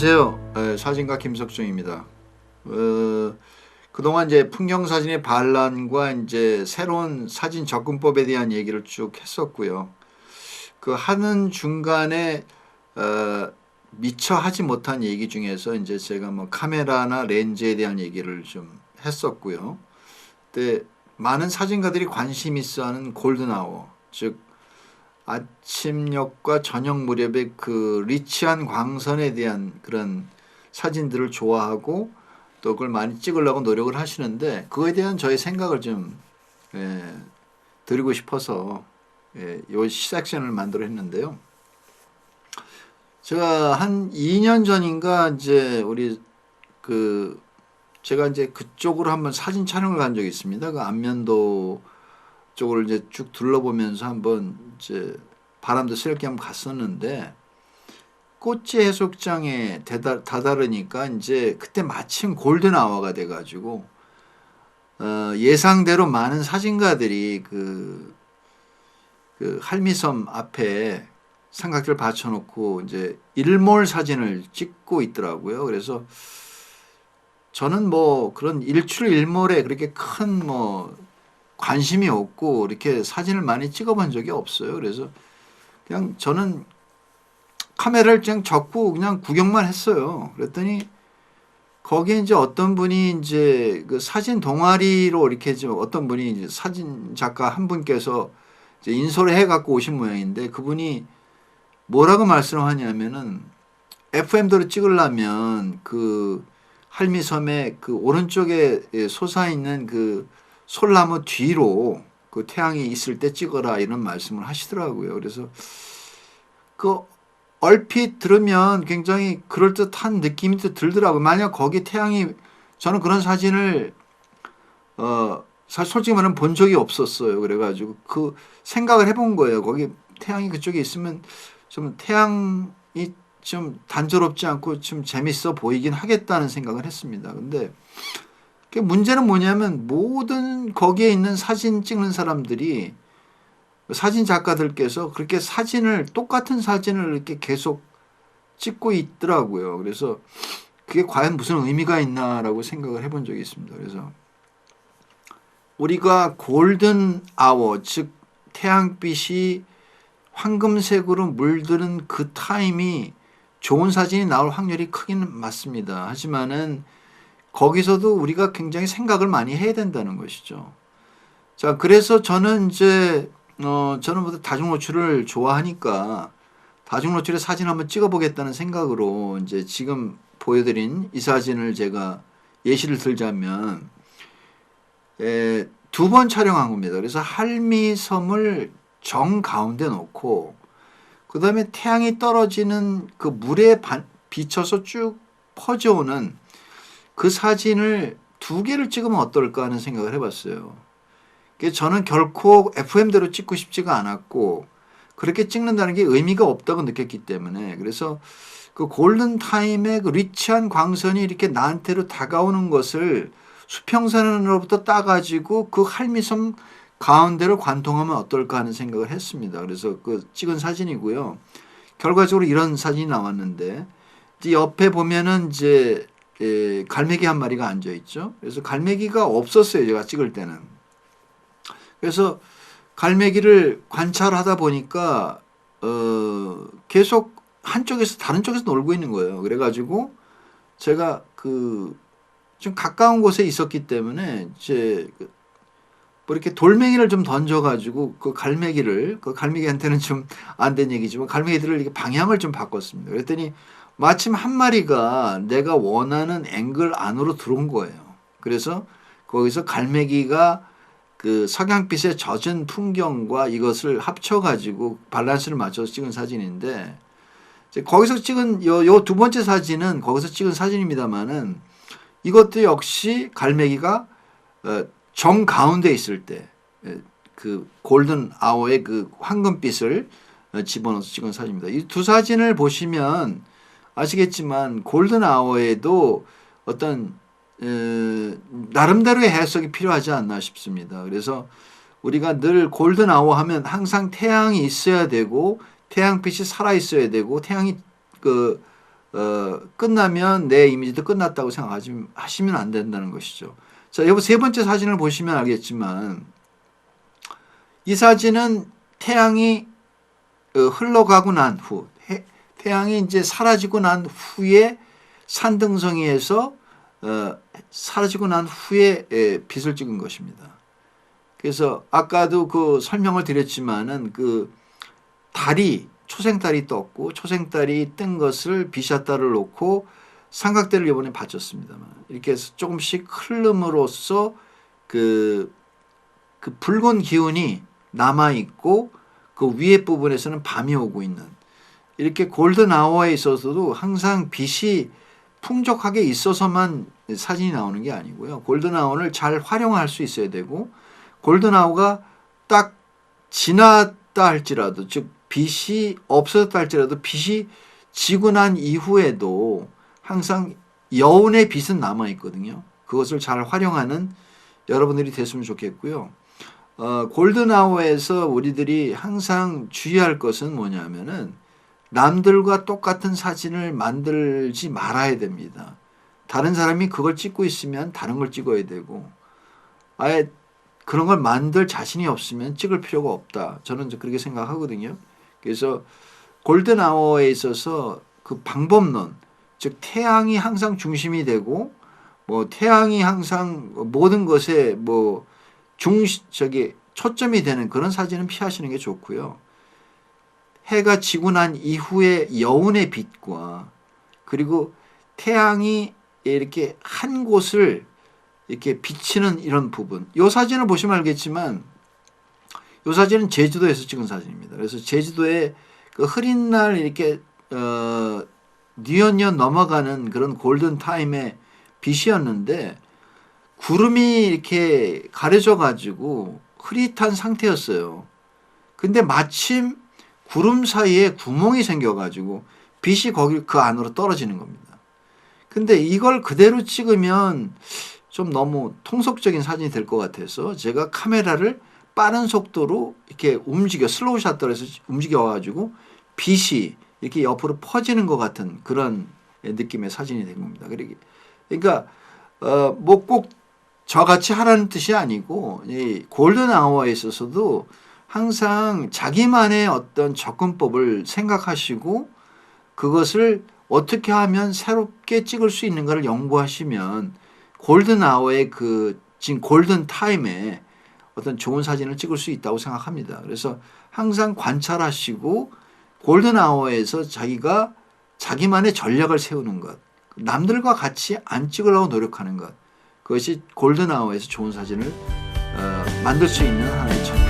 안녕하세요. 에, 사진가 김석중입니다. 어, 그동안 이제 풍경 사진의 반란과 이제 새로운 사진 접근법에 대한 얘기를 쭉 했었고요. 그 하는 중간에 어, 미처 하지 못한 얘기 중에서 이제 제가 뭐 카메라나 렌즈에 대한 얘기를 좀 했었고요. 근데 많은 사진가들이 관심 있어하는 골든 아워, 즉 아침녘과 저녁 무렵의 그 리치한 광선에 대한 그런 사진들을 좋아하고 또 그걸 많이 찍으려고 노력을 하시는데 그거에 대한 저의 생각을 좀 예, 드리고 싶어서 예, 요 섹션을 만들어 했는데요. 제가 한 2년 전인가 이제 우리 그 제가 이제 그쪽으로 한번 사진 촬영을 간 적이 있습니다. 그 안면도 쪽을 이제 쭉 둘러보면서 한번 이제 바람도 쐴게 한번 갔었는데 꽃제 해수욕장에 대다, 다다르니까 이제 그때 마침 골든 아워가 돼가지고 어, 예상대로 많은 사진가들이 그, 그 할미섬 앞에 삼각대를 받쳐놓고 이제 일몰 사진을 찍고 있더라고요. 그래서 저는 뭐 그런 일출 일몰에 그렇게 큰뭐 관심이 없고 이렇게 사진을 많이 찍어본 적이 없어요. 그래서 그냥 저는 카메라를 그냥 접고 그냥 구경만 했어요. 그랬더니 거기에 이제 어떤 분이 이제 그 사진 동아리로 이렇게 좀 어떤 분이 이제 사진 작가 한 분께서 이제 인솔을 해 갖고 오신 모양인데 그분이 뭐라고 말씀하냐면은 FM도로 찍으려면 그 할미섬의 그 오른쪽에 솟아 있는 그 솔나무 뒤로 그 태양이 있을 때 찍어라 이런 말씀을 하시더라고요. 그래서 그 얼핏 들으면 굉장히 그럴듯한 느낌이 또 들더라고요. 만약 거기 태양이 저는 그런 사진을 어 사실 솔직히 말하면 본 적이 없었어요. 그래가지고 그 생각을 해본 거예요. 거기 태양이 그쪽에 있으면 좀 태양이 좀 단조롭지 않고 좀 재밌어 보이긴 하겠다는 생각을 했습니다. 근데 그 문제는 뭐냐면 모든 거기에 있는 사진 찍는 사람들이 사진 작가들께서 그렇게 사진을 똑같은 사진을 이렇게 계속 찍고 있더라고요. 그래서 그게 과연 무슨 의미가 있나라고 생각을 해본 적이 있습니다. 그래서 우리가 골든 아워 즉 태양빛이 황금색으로 물드는 그 타임이 좋은 사진이 나올 확률이 크기는 맞습니다. 하지만은 거기서도 우리가 굉장히 생각을 많이 해야 된다는 것이죠. 자, 그래서 저는 이제 어 저는 모두 다중 노출을 좋아하니까 다중 노출의 사진 한번 찍어보겠다는 생각으로 이제 지금 보여드린 이 사진을 제가 예시를 들자면 두 번 촬영한 겁니다. 그래서 할미섬을 정 가운데 놓고 그 다음에 태양이 떨어지는 그 물에 반, 비쳐서 쭉 퍼져오는 그 사진을 두 개를 찍으면 어떨까 하는 생각을 해봤어요. 저는 결코 FM대로 찍고 싶지가 않았고 그렇게 찍는다는 게 의미가 없다고 느꼈기 때문에 그래서 그 골든 타임의 그 리치한 광선이 이렇게 나한테로 다가오는 것을 수평선으로부터 따가지고 그 할미섬 가운데로 관통하면 어떨까 하는 생각을 했습니다. 그래서 그 찍은 사진이고요. 결과적으로 이런 사진이 나왔는데 옆에 보면은 이제 예, 갈매기 한 마리가 앉아 있죠. 그래서 갈매기가 없었어요. 제가 찍을 때는. 그래서 갈매기를 관찰하다 보니까 어, 계속 한쪽에서 다른 쪽에서 놀고 있는 거예요. 그래가지고 제가 그 좀 가까운 곳에 있었기 때문에 이제 그뭐 이렇게 돌멩이를 좀 던져가지고 그 갈매기를 그 갈매기한테는 좀 안 된 얘기지만 갈매기들을 이렇게 방향을 좀 바꿨습니다. 그랬더니 마침 한 마리가 내가 원하는 앵글 안으로 들어온 거예요. 그래서 거기서 갈매기가 그 석양빛에 젖은 풍경과 이것을 합쳐가지고 밸런스를 맞춰서 찍은 사진인데 거기서 찍은 요 요 두 번째 사진은 거기서 찍은 사진입니다만은 이것도 역시 갈매기가 어, 정 가운데 있을 때 그 골든 아워의 그 황금빛을 어, 집어넣어서 찍은 사진입니다. 이 두 사진을 보시면 아시겠지만 골든 아워에도 어떤 에, 나름대로의 해석이 필요하지 않나 싶습니다. 그래서 우리가 늘 골든 아워 하면 항상 태양이 있어야 되고 태양빛이 살아 있어야 되고 태양이 그 어, 끝나면 내 이미지도 끝났다고 생각하지 하시면 안 된다는 것이죠. 자, 여보 세 번째 사진을 보시면 알겠지만 이 사진은 태양이 어, 흘러가고 난 후, 해- 태양이 이제 사라지고 난 후에 산등성이에서 어, 사라지고 난 후에 에, 빛을 찍은 것입니다. 그래서 아까도 그 설명을 드렸지만은 그 달이 초생달이 떴고 초생달이 뜬 것을 비샷달을 놓고 삼각대를 이번에 받쳤습니다만 이렇게 해서 조금씩 흐름으로써 그, 그 붉은 기운이 남아 있고 그 위에 부분에서는 밤이 오고 있는 이렇게 골든 아워에 있어서도 항상 빛이 풍족하게 있어서만 사진이 나오는 게 아니고요. 골든 아워를 잘 활용할 수 있어야 되고 골든 아워가 딱 지났다 할지라도 즉 빛이 없어졌다 할지라도 빛이 지고 난 이후에도 항상 여운의 빛은 남아 있거든요. 그것을 잘 활용하는 여러분들이 됐으면 좋겠고요. 어, 골든 아워에서 우리들이 항상 주의할 것은 뭐냐면은 남들과 똑같은 사진을 만들지 말아야 됩니다. 다른 사람이 그걸 찍고 있으면 다른 걸 찍어야 되고 아예 그런 걸 만들 자신이 없으면 찍을 필요가 없다. 저는 그렇게 생각하거든요. 그래서 골든 아워에 있어서 그 방법론, 즉 태양이 항상 중심이 되고 뭐 태양이 항상 모든 것에 뭐 중 저기 초점이 되는 그런 사진은 피하시는 게 좋고요. 해가 지고 난 이후의 여운의 빛과 그리고 태양이 이렇게 한 곳을 이렇게 비치는 이런 부분. 이 사진을 보시면 알겠지만 이 사진은 제주도에서 찍은 사진입니다. 그래서 제주도에 그 흐린 날 이렇게 어 뉘엿뉘엿 넘어가는 그런 골든 타임의 빛이었는데 구름이 이렇게 가려져 가지고 흐릿한 상태였어요. 근데 마침 구름 사이에 구멍이 생겨 가지고 빛이 거기 그 안으로 떨어지는 겁니다. 근데 이걸 그대로 찍으면 좀 너무 통속적인 사진이 될 것 같아서 제가 카메라를 빠른 속도로 이렇게 움직여 슬로우 샷들에서 움직여 가지고 빛이 이렇게 옆으로 퍼지는 것 같은 그런 느낌의 사진이 된 겁니다. 그러기- 그러니까 어 뭐꼭 저같이 하라는 뜻이 아니고 이 골든 아워에 있어서도 항상 자기만의 어떤 접근법을 생각하시고 그것을 어떻게 하면 새롭게 찍을 수 있는가를 연구하시면 골든 아워의 그 지금 골든 타임에 어떤 좋은 사진을 찍을 수 있다고 생각합니다. 그래서 항상 관찰하시고 골든 아워에서 자기가 자기만의 전략을 세우는 것, 남들과 같이 안 찍으려고 노력하는 것, 그것이 골든 아워에서 좋은 사진을 어, 만들 수 있는 하나의 첫